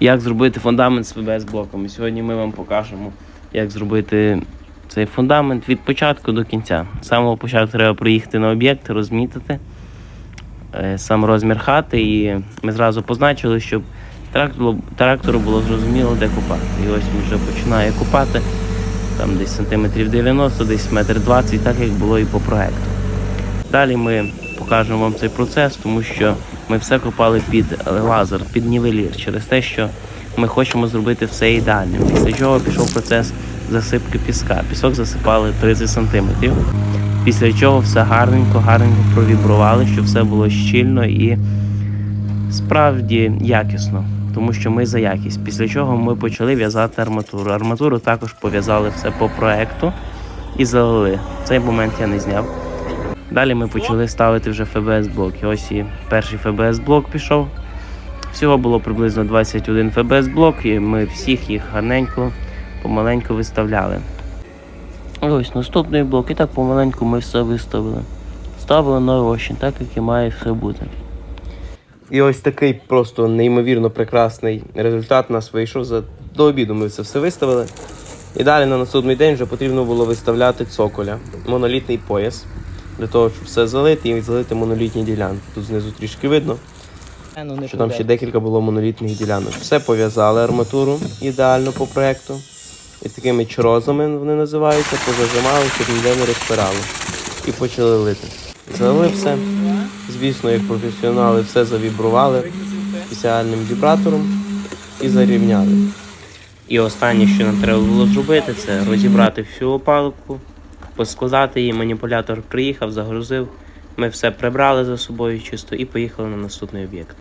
як зробити фундамент з ФБС блоком. Сьогодні ми вам покажемо, як зробити цей фундамент від початку до кінця. З самого початку треба приїхати на об'єкт, розмітити е, сам розмір хати, і ми зразу позначили, щоб трактору було зрозуміло, де купати. І ось він вже починає купати, там десь сантиметрів 90, десь метр 20, так як було і по проекту. Далі ми покажемо вам цей процес, тому що ми все копали під лазер, під нівелір, через те, що ми хочемо зробити все ідеальним. Після чого пішов процес засипки піска. Пісок засипали 30 см. Після чого все гарненько, гарненько провібрували, щоб все було щільно і справді якісно, тому що ми за якість. Після чого ми почали в'язати арматуру. Арматуру також пов'язали все по проекту і залили. Цей момент я не зняв. Далі ми почали ставити вже ФБС блок. І ось і перший ФБС блок пішов. Всього було приблизно 21 ФБС блок, і ми всіх їх гарненько, помаленьку виставляли. Ось наступний блок, і так помаленьку ми все виставили. Ставили на розчин, так як і має все бути. І ось такий просто неймовірно прекрасний результат у нас вийшов. За до обіду ми це все виставили. І далі на наступний день вже потрібно було виставляти цоколя, монолітний пояс, для того, щоб все залити і залити монолітні ділянки. Тут знизу трішки видно, що там ще декілька було монолітних ділянок. Все пов'язали арматуру ідеально по проекту. І такими чорозами вони називаються, позажимали, щоб ніде не розпирало. І почали лити. Залили все. Звісно, як професіонали все завібрували спеціальним вібратором і зарівняли. І останнє, що нам треба було зробити, це розібрати всю опалубку, поскладати її. Маніпулятор приїхав, загрузив. Ми все прибрали за собою чисто і поїхали на наступний об'єкт.